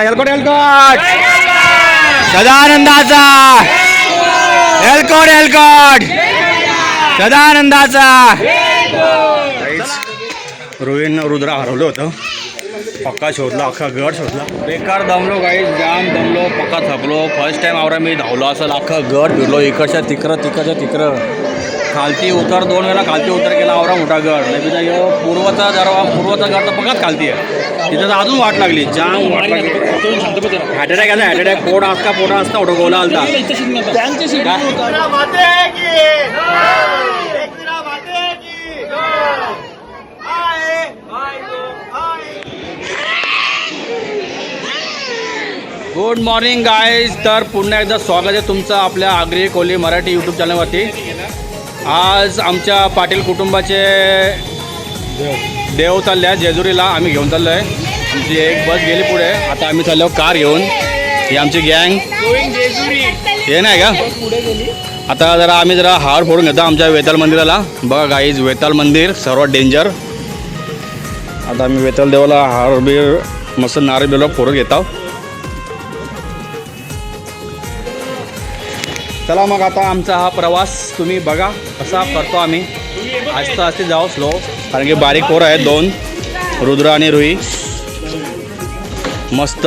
एलकोट एलकोट सदानंदाचा! एलकोट एलकोट सदानंदाचा! रोहिन रुद्रा हरवलं होतं. पक्का शोधला अख्खा गड शोधला. बेकार दमलो काही जाम दमलो पक्का थकलो. फर्स्ट टाइम आवरा मी धावलो असं अख्खा गड फिरलो इकडच्या तिकडं तिकडच्या तिकडं. खालती उतर दोन वेळा खालती उतर केला आवरा मोठा गड. नाही पूर्वचा जरा पूर्वचा गड तर पक्काच खालती आहे. तिथं तर अजून वाट लागली जाम वाट लागली. हार्ट अटॅक आला हार्ट अटॅक पोट असता पोटा असता ओढं गोला आलता. गुड मॉर्निंग गाईज तर पुन्हा एकदा स्वागत आहे तुमचं आपल्या आगरी कोली मराठी यूट्यूब चॅनलवरती आज आमच्या पाटील कुटुंबाचे देव चालले जेजुरीला आम्ही घेऊन चाललो आहे आमची एक बस गेली पुढे. आता आम्ही चाललो कार घेऊन. ही आमची गँग. हे नाही का? आता जरा आम्ही जरा हार फोडून घेतो आमच्या वेताल मंदिराला. बघा गाईज वेताल मंदिर सर्वात डेंजर आता आम्ही वेताल देवाला हार बीर मस्त नारळ बिरला फोडून घेत चला मग आता आमचा हा प्रवास तुम्ही बघा कसा करतो आम्ही. आस्ते आस्ते जाऊ स्लो कारण की बारीक पोरं आहेत दोन रुद्र आणि रुई. मस्त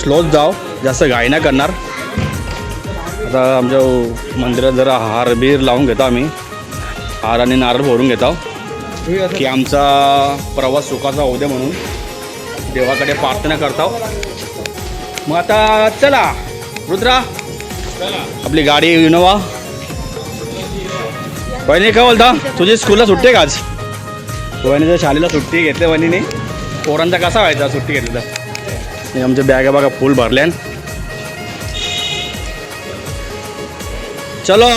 स्लोच जाऊ जास्त घाई नाही करणार. आता आमच्या मंदिरात जरा हार बीर लावून घेतो आम्ही. हार आणि नारळ भरून घेतो. की आमचा प्रवास सुखाचा होऊ दे म्हणून. देवाकडे प्रार्थना करतो. मग आता चला रुद्रा. आपली गाडी इनोवा वहिनी काय बोलता? तुझी स्कूलला सुट्टी आहे का आज? वहिनीच्या शाळेला सुट्टी घेतली वहिनीने. पोरांचा कसा व्हायचा सुट्टी घेतली तर? आमच्या बॅगा बघा फुल भरल्यान. चलो!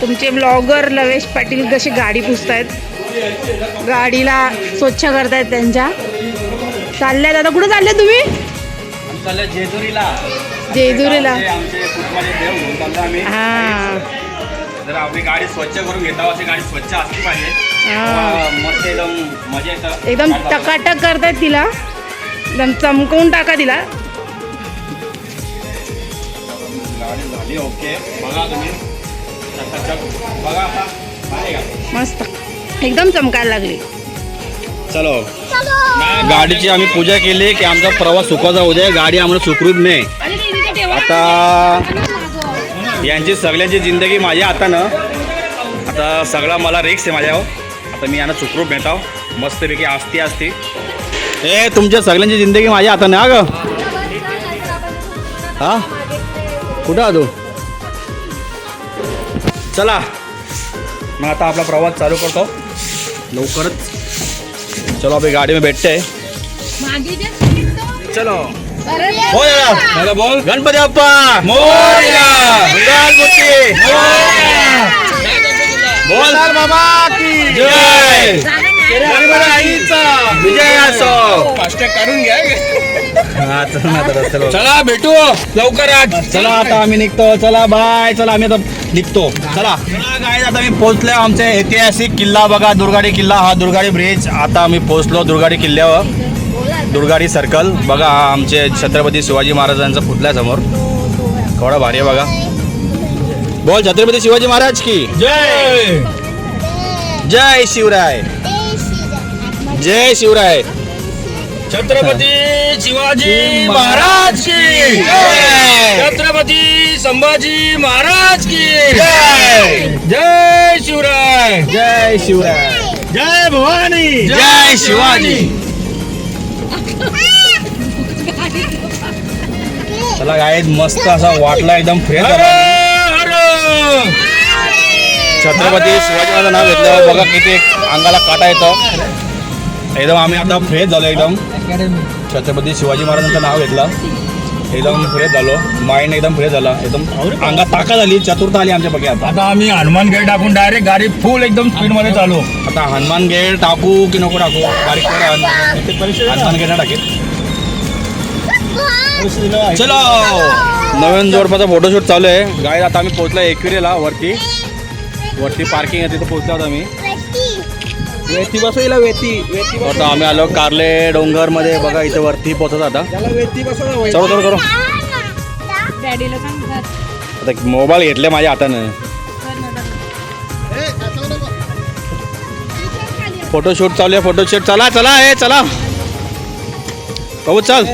तुमचे ब्लॉगर लवेश पाटील कशी गाडी पुसतायत. गाडीला स्वच्छ करतायत त्यांच्या. चालल्यात. आता कुठे चालले तुम्ही? जेजुरीला. जेजुरीला. हा. जर आपली गाडी स्वच्छ करून घेता अशी गाडी स्वच्छ असली पाहिजे. हा. तेव्हा मस्त एकदम मजा येतं. एकदम टकाटक करतायत तिला. एकदम चमकवून टाका तिला. गाडी झाली ओके. बघा तुम्ही. चकाचक. बघा आता. आहे का? मस्त. एकदम चमकायला लागली. चलो. गाडीची आम्ही पूजा केली की आमचा प्रवास सुखाचा होऊ दे. गाडी आम्हाला सुखरूप नाही आता यांची सगळ्यांची जिंदगी माझ्या हातानं आता सगळा मला रिक्स आहे माझ्यावर. आता मी यांना सुखरूप आहो मस्तपैकी आस्ती असती ए तुमच्या सगळ्यांची जिंदगी माझ्या हातानं हा ग. हा? कुठं आहा तू? चला. मग आता आपला प्रवास चालू करतो. लवकरच. चलो अभी गाड़ी में बैठते हैं चलो. बोल दादा बोल. गणपती बाप्पा. मोरया. मंगलमूर्ती बोल. बाबा की जय. गणपती आईचा विजय असो. काढून घ्या. चला भेटू. लवकर आज चला आता आम्ही निघतो. चला बाय. चला आम्ही आता निघतो. चला. चला काय आता मी पोहोचलो आमचे ऐतिहासिक किल्ला बघा. दुर्गाडी किल्ला. हा दुर्गाडी ब्रिज आता आम्ही पोहोचलो दुर्गाडी किल्ल्यावर. दुर्गाडी सर्कल. बघा आमचे छत्रपती शिवाजी महाराजांचा पुतळा समोर. केवढा भारी आहे बघा. बोल छत्रपती शिवाजी महाराज की? जय. जय शिवराय. जय शिवराय. छत्रपती शिवाजी महाराज की. जय. छत्रपती संभाजी महाराज की. जय. जय शिवराय. जय शिवराय. जय भवानी. जय शिवाजी. चला काय मस्त असा वाटला एकदम फ्रेश छत्रपती शिवाजी महाराज नाव घेतल्यावर बघा किती अंगाला काटा येतो. एकदम आम्ही आता फ्रेश झालो एकदम. छत्रपती शिवाजी महाराजांचं नाव घेतलं. एकदम फ्रेश झालो माइंड एकदम फ्रेश झाला एकदम अंगात ताकद आली चतुर्थ आली आमच्या बघा आता आता आम्ही हनुमान गेट टाकून डायरेक्ट गाडी फुल एकदम स्पीडमध्ये चालू. आता हनुमान गेट टाकू की नको टाकू? बारीक हनुमान गेट टाकेल चलो. नवीन जोडपाचा फोटोशूट चालू आहे. गाडी आता आम्ही पोहोचलो एकविरेला वरती. वरती पार्किंग आहे तिथं पोहोचलो आहोत आम्ही. वेती बसवला वेती. वेती आता आम्ही आलो कारले डोंगरमध्ये बघा इथं वरती पोहोचत आता. वेती चलो चलो चलो. घर. आता मोबाईल घेतले माझ्या हातानं. फोटोशूट चालू आहे फोटोशूट चला चला हे चला. भाऊ चल.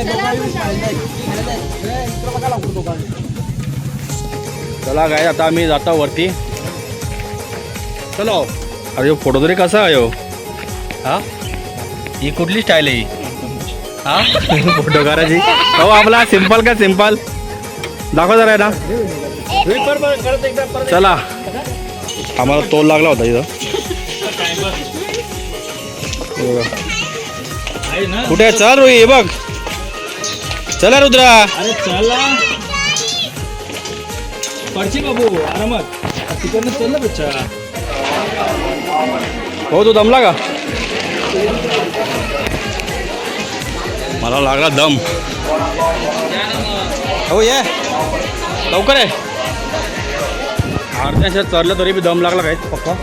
चला काय आता आम्ही जातो वरती. चलो. अरे फोटो तरी कसा आहे? हा? ही कुठली स्टाईल आहे ही? हा? फोटो करायची हो आपला सिंपल का सिंपल दाखव जरा ना चला. आम्हाला तोल लागला होता इथं. कुठे? चल रोही हे बघ. चला रुद्रा. अरे चला. पडशी बाबू आरामात. तिकडनं चल ना बच्चा. हो तू दमला का? मला लागला दम. हो ये. लवकर आहे अर्ध्याच्या चरलं तरी बी दम लागला काय? पप्पा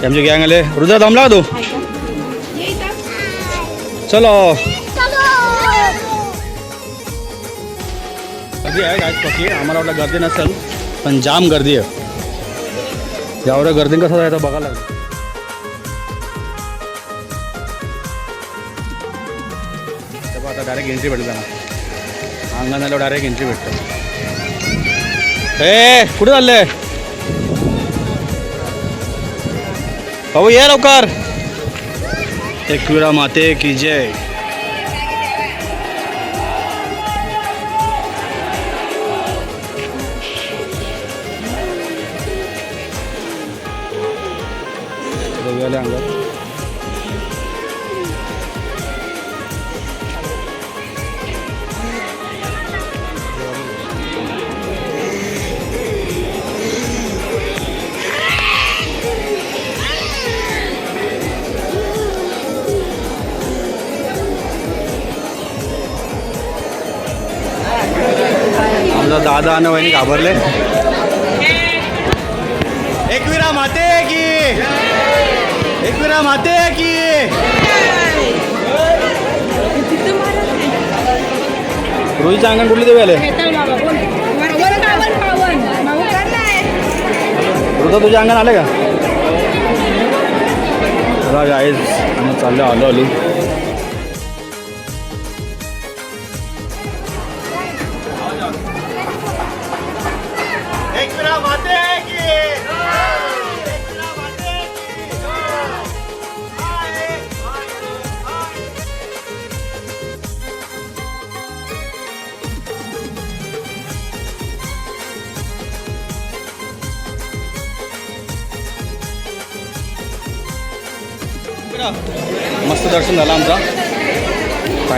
ते आमचे गँग आले. रुद्रा दम लागतो तू. चलो. गर्दी आहे काय पक्की. आम्हाला वाटलं गर्दी नसेल पण जाम गर्दी आहे. यावर गर्दी कसं जायचं बघायला लागतं डायरेक्ट एंट्री भेटलं त्यांना अंगण आल्यावर डायरेक्ट एंट्री भेटतं ए कुठे चालले भाऊ ये लवकर एकविरा माते की जय रविवाले अंगात दादा आणि वहिनी घाबरले. एकविरा माते की. एकविरा माते की. रोहितचं अंगण कुठली देवी आले रुद्र तुझ्या अंगण आले का? चला गाईज आम्ही चाललो आलो आलो.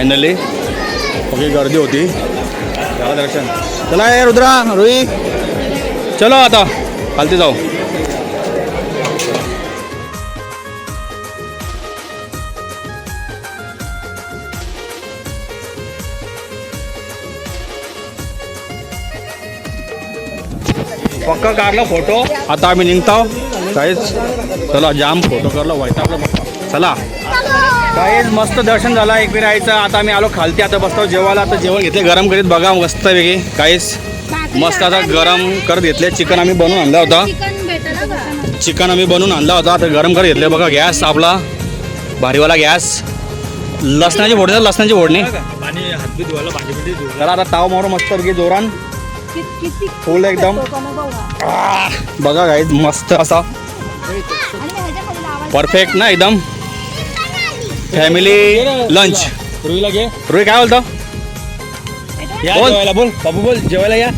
फायनली ओके गर्दी होती. झालं दर्शन. चला ये रुद्रा रोही चलो आता. खालती जाऊ. पक्का काढला फोटो आता आम्ही निघतो. काहीच चला जाम फोटो करलो व्हायचा आपला पक्का चला. काहीच मस्त दर्शन झालं एक यायचं आता आम्ही आलो खालती आता बसतो जेवायला. आता जेवण घेतले गरम करीत बघा मस्त वेगळी काहीच मस्त आता गरम करत घेतले. चिकन आम्ही बनवून आणला होता. चिकन आम्ही बनवून आणला होता. आता गरम करत घेतले बघा गॅस आपला. भारीवाला गॅस. लसणाची फोडणी लसणाची फोडणी. चला आता ताव मारू मस्त पैकी जोरान फुल एकदम. बघा. गाईज मस्त असा. परफेक्ट ना एकदम. फॅमिली लंच रुईला घे. रोही काय बोलतो? या बोल. जेवायला बोल. बाबू बोल. जेवायला या.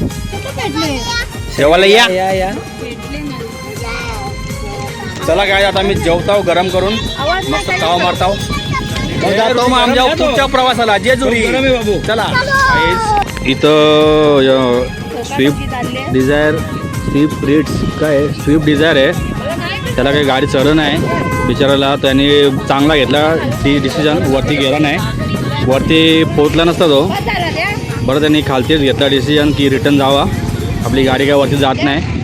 जेवायला या. या या. चला काय आता आम्ही जेवताव गरम करून. मस्त ताव मारताव. जातो मग आमच्या पुढच्या प्रवासाला. जेजुरी गरम आहे बाबू. चला. इथं स्विफ्ट डिझायर स्विफ्ट रिट्स काय स्विफ्ट डिझायर आहे. त्याला काही गाडी चढ नाही. बिचाराला त्याने चांगला घेतला. ती डिसिजन वरती गेला नाही. वरती पोचला नसता तो. बरं त्यांनी खालतीच घेतला डिसिजन की रिटर्न जावा. आपली गाडी काय वरती जात नाही.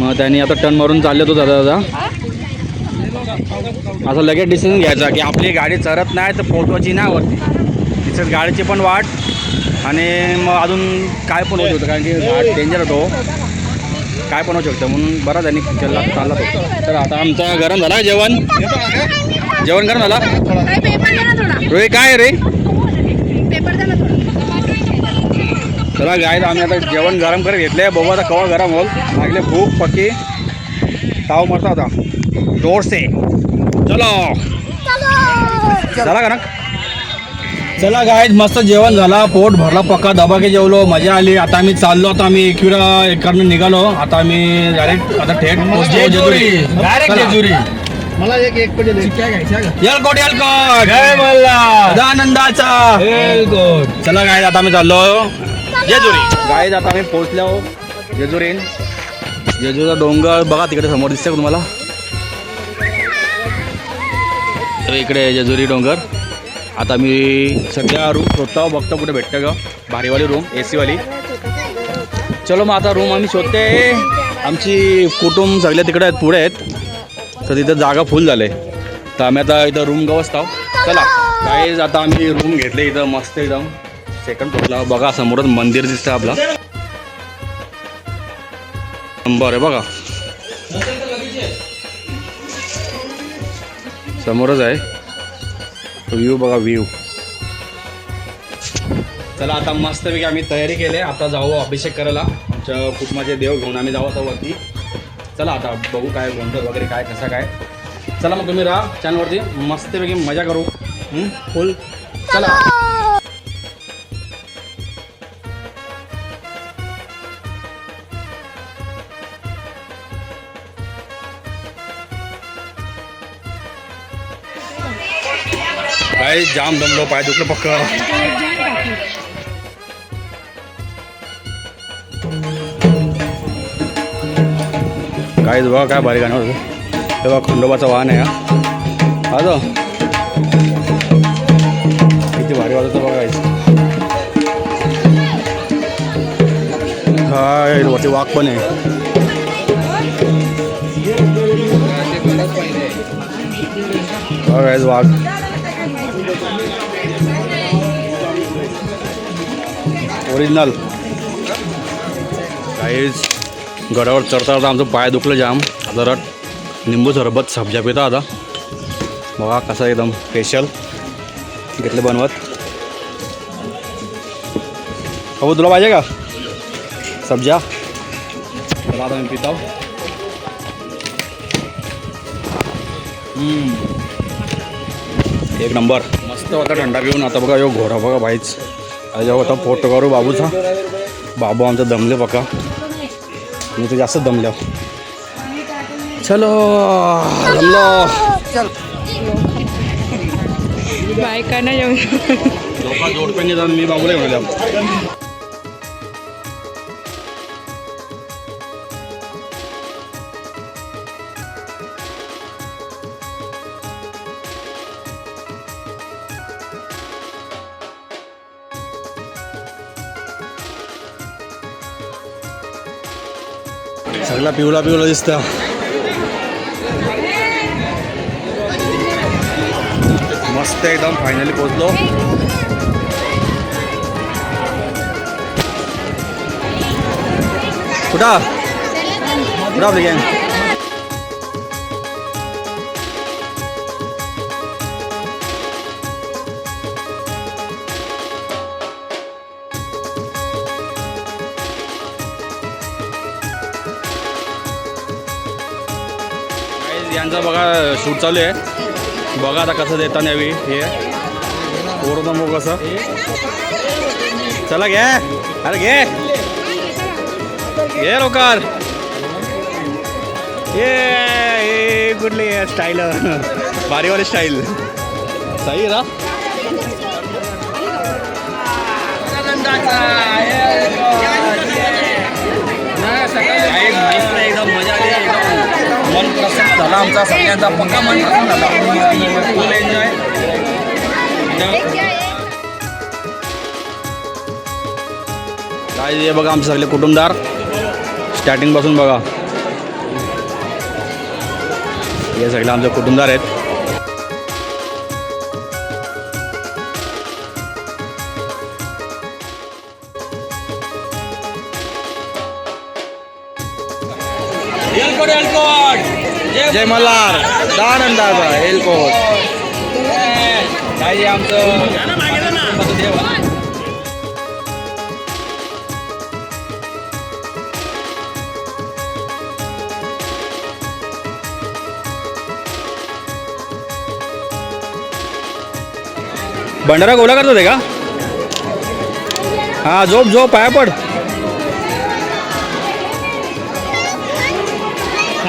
मग त्यांनी आता टर्न मारून चालले तो दादा दादा. असं लगेच डिसिजन घ्यायचा की आपली गाडी चरत नाही तर पोहोचवायची नाही वरती. तिथं गाडीची पण वाट आणि मग अजून काय पण होत होतं कारण की घाट डेंजर होतो. काय पण होऊ शकतं म्हणून बरं त्यांनी चालला चालला तो. तर आता आमचं गरम झाला जेवण. जेवण गरम झाला? रोहित काय रे? चला गाय आम्ही आता जेवण गरम करत घेतले बघू आता कवा गरम होल लागले भूक पक्की. ताव मरता होता जोर से चलो. चला का ना चला गाय मस्त जेवण झाला. पोट भरला पक्का दबाके जेवलो. मजा आली. आता आम्ही चाललो आता आम्ही एकविरा इकडनं निघालो. आता आम्ही डायरेक्ट आता थेट पोहोचलो जेजुरी. डायरेक्ट. जेजुरी. मला एक एक जय आनंदाचा वेलकोट चला गाय आता आम्ही चाललो. जेजुरी. गाय आता आम्ही पोहोचलो. जेजुरीन जेजुरीचा डोंगर बघा तिकडे समोर दिसतंय तुम्हाला? तर इकडे जेजुरी डोंगर. आता मी सध्या रूम शोधतो बघतो कुठे भेटतं का भारीवाली रूम ए सीवाली चलो मग आता रूम आम्ही शोधते आमची कुटुंब सगळ्या तिकडे आहेत पुढे आहेत. तर तिथं जागा फुल झाले तर आम्ही आता इथं रूम गवसतो चला काही आता आम्ही रूम घेतले इथं मस्त एकदम. सेकंड फ्लोरला बघा समोरच मंदिर दिसतं आपला. नंबर आहे बघा. समोरच आहे. व्ह्यू बघा व्ह्यू चला आता मस्तपैकी आम्ही तयारी केली आहे. आता जाऊ अभिषेक करायला. आमच्या कुटुंबाचे देव घेऊन आम्ही जाऊ आता वरती. चला आता बघू काय गोंधळ वगैरे काय कसा काय. चला मग तुम्ही राहा चॅनलवरती मस्तपैकी मजा करू. फुल चला. पाय जाम दमलो पाय दुखलं पक्क। काय बघा काय भारी गाणं होतं. हे बघा खंडोबाचा वाहन आहे हा. हा किती भारी वाजत बघा काय वरती वाघ पण आहे. बघा वाघ. ओरिजिनल काहीच गडावर चढता चढता आमचं पाय दुखलं जाम. आता रट सरबत सब्जा पिता आता. बघा कसं एकदम स्पेशल घेतले बनवत. हो तुला पाहिजे का? सब्जा? चला आता मी पिताव. एक नंबर. मस्त होता थंडा पिऊन आता बघा यो घोडा बघा बाईच. आता जेव्हा होता फोटो करू बाबूचा. बाबू आमचा दमले बघा. मी तर जास्त दमलो. चलो. दमलो. बायकांना जेवण लोक जोडप्याने जाऊन मी बाबूला घेऊन पिवळा पिवळा दिसतं मस्त एकदम फायनली पोचलो कुठं? कुठं आपली गँग त्यांचा बघा शूट चालू आहे. बघा आता कसं देताना यावी हे. ओरडा मग कसं. चला घे. अरे घे. घे लोकार ये ये कुठली स्टाईल भारीवाली स्टाईल सही ना? झाला आमचा सगळ्यांचा पक्का मन फुल एन्जॉय काय हे बघा आमचे सगळे कुटुंबदार. स्टार्टिंगपासून बघा. हे सगळे आमचे कुटुंबदार आहेत. जय मल्हार. दानंदाचा एलकोट काय आमचं देव भंडारा गोला करतो ते का? हा झोप झोप पाया पड.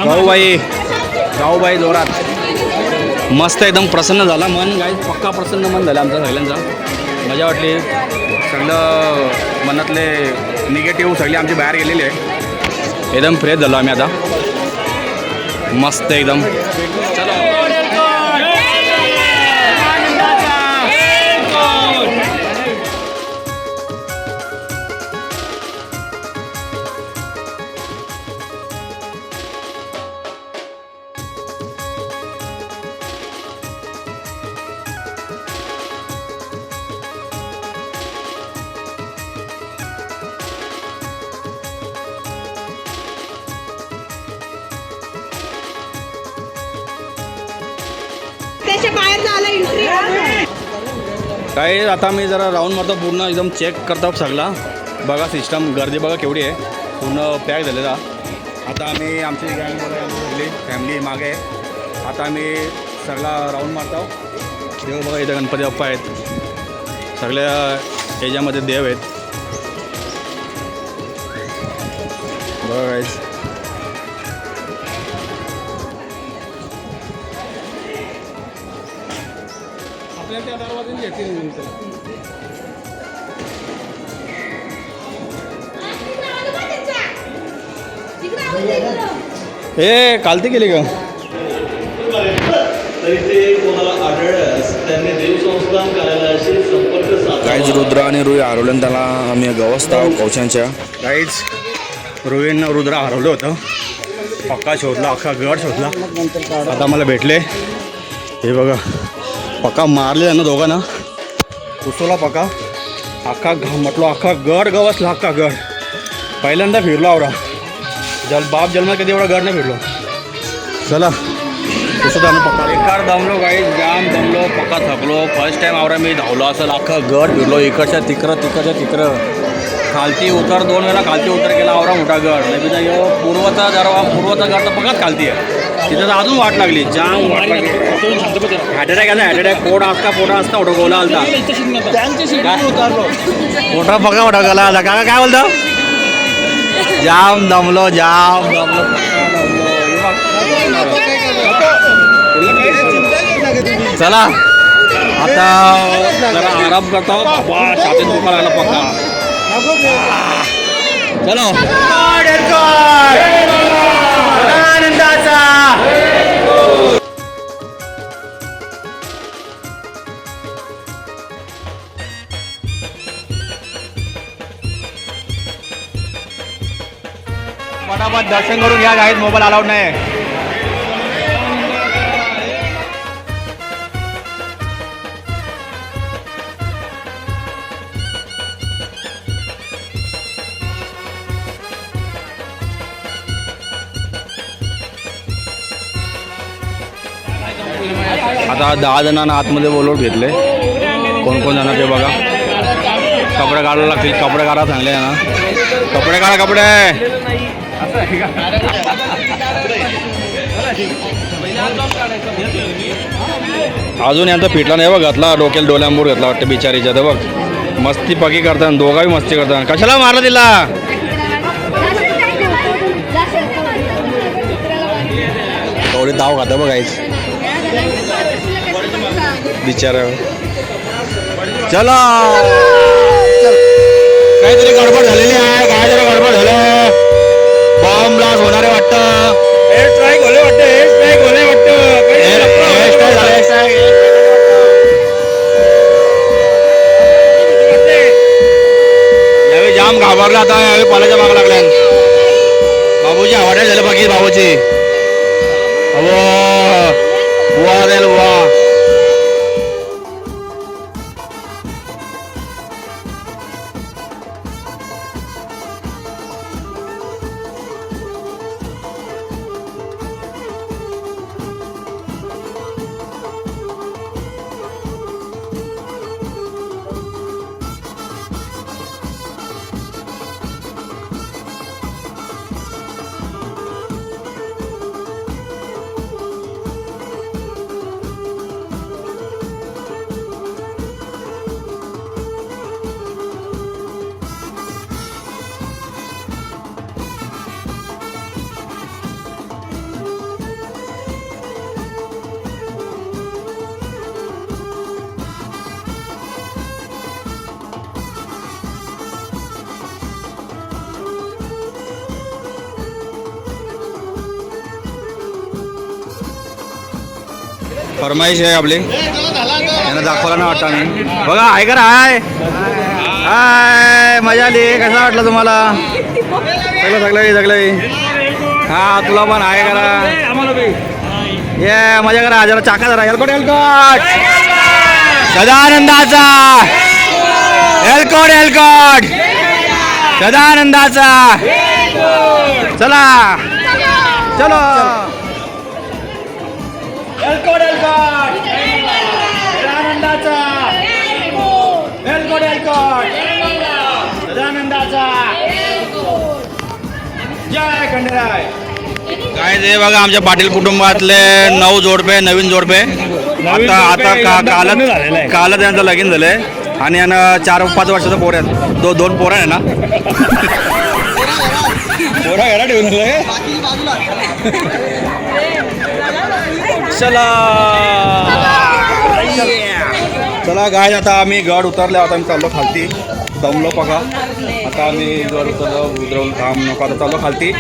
भाऊ बाई गावबाई बाई जोरात. मस्त एकदम प्रसन्न झाला मन काय पक्का प्रसन्न मन झालं आमचं सगळ्यांचा. मजा वाटली. सगळं मनातले निगेटिव्ह सगळे आमची बाहेर गेलेले आहे. एकदम फ्रेश झालो आम्ही आता. मस्त एकदम. चला काय आता मी जरा राऊंड मारतो पूर्ण एकदम चेक करतो सगळा. बघा सिस्टम गर्दी बघा केवढी आहे. पूर्ण पॅक झालेला. आता आम्ही आमची गँग बघा सगळी फॅमिली मागे. आहे आता आम्ही सगळा राऊंड मारतो. देव बघा इथं गणपती बाप्पा आहेत. सगळ्या याच्यामध्ये देव आहेत. बघा guys. ए कालती केली का तरी ते कोणाला आढळल्यास त्यांनी देवसंस्थान कार्यालयाशी संपर्क साधावा काहीच रुद्र आणि रुई हरवल्यानं त्याला आम्ही गवस्था कवचांच्या. काहीच रुईन रुद्रा हरवलं होतं. पक्का शोधला अख्खा गड शोधला. आता मला भेटले. हे बघा. पक्का मारले ना दोघांना. उसवला पक्का अख्खा घा म्हटलो अख्खा गड गवसला अख्खा गड. पहिल्यांदा फिरलो आवरा. जल बाप जन्मा कधी एवढा गड नाही फिरलो. चला. उसवता ना पक्का एकार दमलो काही जाम दमलो पक्का थकलो. फर्स्ट टाइम आवरा मी धावलो असं अख्खा गड फिरलो. इकडच्या तिकडं तिकडच्या तिकडं. खालती उतर दोन वेळा खालती उतर केला आवरा मोठा गड. नाही पूर्वचा जरा पूर्वचा गड तर पकाच खालती आहे. तिथं तर अजून वाट लागली जाम वाट लागली. हॅटेटॅक आहे ना हॅटेटॅक पोट असता पोटा असता गोला आलता. मोठा पका मोठा गोला आला काका काय बोलतो? जाम दमलो जाम दमलो. चला. आता जरा आराम करतो बाबा छातीत दुखा लागला पक्का. चलो. फटाफट दर्शन करून घ्या आहेत मोबाईल अलाउड नाही आता दहा जणांना आतमध्ये बोलवून घेतले. कोण कोण जाणार ते बघा. कपडे काढायला लागतील. कपडे काढा चांगले आहे ना कपडे काढा कपडे. अजून यांचा पिटला नाही बघ घातला डोक्याला डोल्यामोर घातला वाटतं बिचारीच्या तर बघ. मस्ती पकी करतात दोघाही मस्ती करतात कशाला मारला तिला? थोडी दाव खाता बघायच. बिचारा. चला. काहीतरी गडबड झालेली आहे काहीतरी गडबड झालं बॉम्ब ब्लास्ट होणार आहे वाटतं एअर स्ट्राईक होले वाटतं. एअर स्ट्राईक होले वाटतं. यावेळी जाम घाबरला आता यावेळी पाल्याच्या मागा लागल्या बाबूची हवाड्या झालं बाकी बाबूची अहो फरमाईश आहे आपली. यांना दाखवला ना वाटतं मी बघा आहे का हाय? हाय मजा आली. कसा वाटला तुम्हाला? सगळं सगळं सगळं. हा तुला पण आहे करा ये मजा करा जरा चाका जरा. एलकोट एलकोट सदानंदाचा. एलकोट एलकोट सदानंदाचा. चलो. जय खंडेराय. काय ते बघा आमच्या पाटील कुटुंबातले नऊ जोडपे नवीन जोडपे. आता आता का कालच कालच यांचं लगीन झालंय. आणि यांना चार पाच वर्षाचा पोर आहेत. दो दोन पोरं आहे ना. पोरा घरा ठेवून. चला. चला गाय आता आम्ही गड उतरले आता आम्ही चाललो खालती. दमलो बघा. आता आम्ही गड उतरलो उतरवून थांब नको आता चाललो खालती.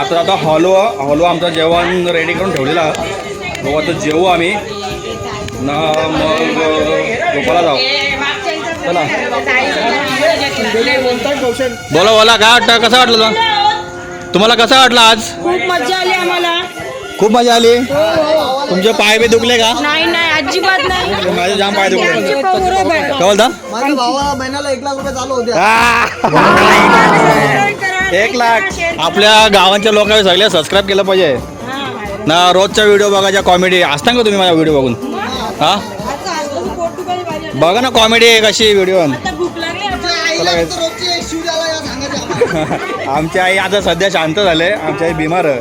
आता आता हॉलो हॉलो आमचं जेवण रेडी करून ठेवलेलं. बघू आता जेवू आम्ही. ना मग झोपायला जाऊ. चला. बोला बोला काय वाटतं? कसं वाटलं तुला? तुम्हाला कसं वाटलं आज? खूप मजा आली आम्हाला. खूप मजा आली. तुमचे पाय बी दुखले का? नाही नाही अजिबात नाही. माझे जाम पाय दुखले. काय बोलता माझ्या भावाला महिन्याला एक लाख रुपये चालू होते. एक लाख. आपल्या गावाच्या लोकांनी सगळे सबस्क्राईब केलं पाहिजे. ना रोजचा व्हिडिओ बघायच्या कॉमेडी असता का तुम्ही माझा व्हिडिओ बघून? हा? बघा ना कॉमेडी कशी व्हिडिओ आमची आई आता सध्या शांत झाले. आमची आई बिमार. आहे.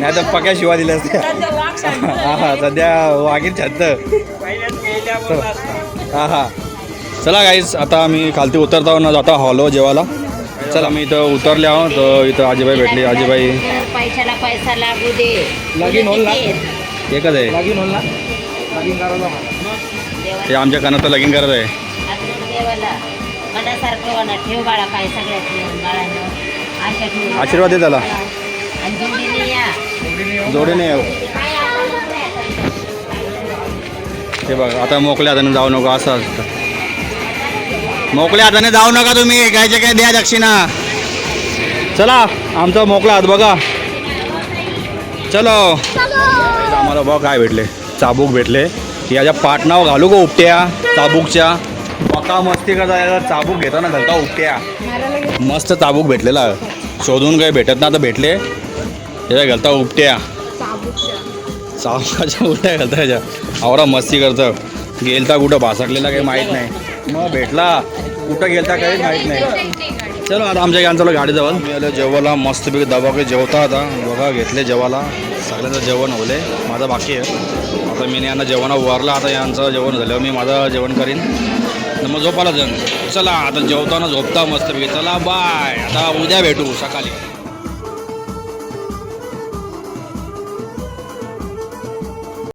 नाही तर पक्या शिवा दिल्या असत्या. हा हा सध्या वागीर छात हा हा. चला गाईज आता आम्ही खालती उतरता ना जाता हॉलो जेवायला. चला मी इथं उतरले आहो तर इथं आजीबाई भेटली. आजीबाई पैशाला पैसा लागू दे. लगीन होईल ना? एकच आहे. ते आमच्या कानात लगीन करत आहे. मनासारखं ठेव बाळा काय सगळ्यात आशीर्वाद दे त्याला. जोडीने या. जोडीने येऊ. ते बघा आता मोकल्या हाताने जाऊ नका असं असतं. मोकल्या हाताने जाऊ नका तुम्ही कायचे काय द्या दक्षिणा. चला आमचा मोकळा हात बघा. चलो. आम्हाला बघ काय भेटले चाबूक भेटले. याच्या पाटणावर घालू का उपट्या चाबूकच्या. बका मस्ती करता याला चाबूक घेताना घालता उपट्या. मस्त चाबूक भेटलेला. शोधून काही भेटत ना आता भेटले. याच्या घालता उपट्या. चाबुकाच्या उलट्या घालता याच्या आवरा मस्ती करतं गेलता कुठं? भासकलेला काही माहीत नाही. मग भेटला. कुठं गेलता काही माहीत नाही. चलो आता आमच्या गावात चलो गाडीजवळ. मी आलो जेवायला. मस्तपैकी दबाके जेवता आता. बघा घेतले जेवायला. सगळ्यांचं जेवण होले. माझं बाकी आहे. आता मी यांना जेवण उभारला. आता यांचं जेवण झालं मी माझं जेवण करीन. तर मग झोपायला जाईन चला आता जेवताना झोपता मस्तपैकी. चला बाय आता उद्या भेटू सकाळी.